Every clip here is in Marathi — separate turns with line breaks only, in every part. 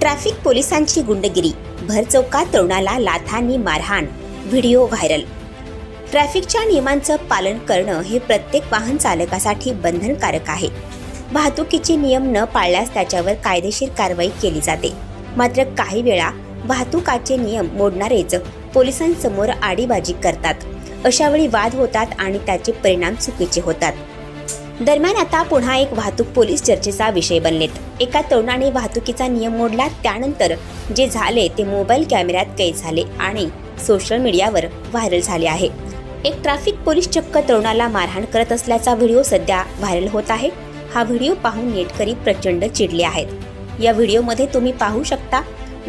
ट्रॅफिक पोलिसांची गुंडगिरी भरचौका तरुणाला लाथांनी मारहाण व्हिडिओ व्हायरल. ट्रॅफिकच्या नियमांचं पालन करणं हे प्रत्येक वाहन चालकासाठी बंधनकारक आहे. वाहतुकीचे नियम न पाळल्यास त्याच्यावर कायदेशीर कारवाई केली जाते. मात्र काही वेळा वाहतुकाचे नियम मोडणारेच पोलिसांसमोर आडीबाजी करतात. अशावेळी वाद होतात आणि त्याचे परिणाम चुकीचे होतात. दरम्यान आता पुन्हा एक वाहतूक पोलीस चर्चेचा विषय बनलेत. एका तरुणाने वाहतुकीचा नियम मोडला त्यानंतर जे झाले ते मोबाईल कॅमेऱ्यात कैद झाले आणि सोशल मीडियावर व्हायरल झाले आहे. एक ट्रॅफिक पोलीस चक्क तरुणाला मारहाण करत असल्याचा व्हिडिओ सध्या व्हायरल होत आहे. हा व्हिडिओ पाहून नेटकरी प्रचंड चिडले आहेत. या व्हिडिओमध्ये तुम्ही पाहू शकता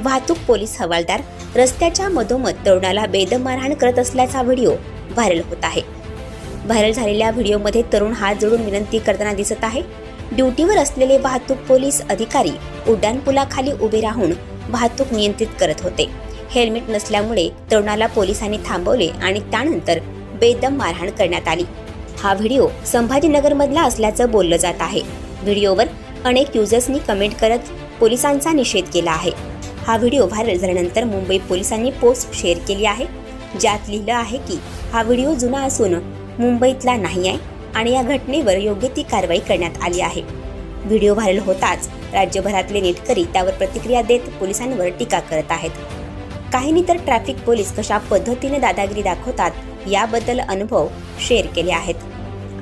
वाहतूक पोलीस हवालदार रस्त्याच्या मधोमध तरुणाला बेदम मारहाण करत असल्याचा व्हिडिओ व्हायरल होत आहे. व्हायरल झालेल्या व्हिडिओमध्ये तरुण हात जोडून विनंती करताना दिसत आहे. ड्युटीवर असलेले वाहतूक पोलीस अधिकारी उड्डाणपुलाखाली उभे राहून वाहतूक नियंत्रित करत होते. हेल्मेट नसल्यामुळे तरुणाला पोलिसांनी थांबवले आणि त्यानंतर बेदम मारहाण करण्यात आली. हा व्हिडिओ संभाजीनगरमधला असल्याचं बोललं जात आहे. व्हिडिओवर अनेक युजर्सनी कमेंट करत पोलिसांचा निषेध केला आहे. हा व्हिडिओ व्हायरल झाल्यानंतर मुंबई पोलिसांनी पोस्ट शेअर केली आहे. ज्यात लिहिलं आहे की हा व्हिडिओ जुना असून मुंबईतला नाही आहे आणि या घटनेवर योग्य ती कारवाई करण्यात आली आहे. व्हिडिओ व्हायरल होताच राज्यभरातले नेटकरी त्यावर प्रतिक्रिया देत पोलिसांवर टीका करत आहेत. काहींनी तर ट्रॅफिक पोलीस कशा पद्धतीने दादागिरी दाखवतात याबद्दल अनुभव शेअर केले आहेत.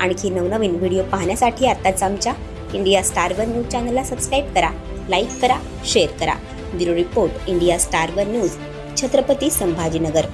आणखी नवनवीन व्हिडिओ पाहण्यासाठी आत्ताच आमच्या इंडिया स्टार वन न्यूज चॅनलला सबस्क्राईब करा लाईक करा शेअर करा. Bureau report India star one news Chhatrapati Sambhajinagar.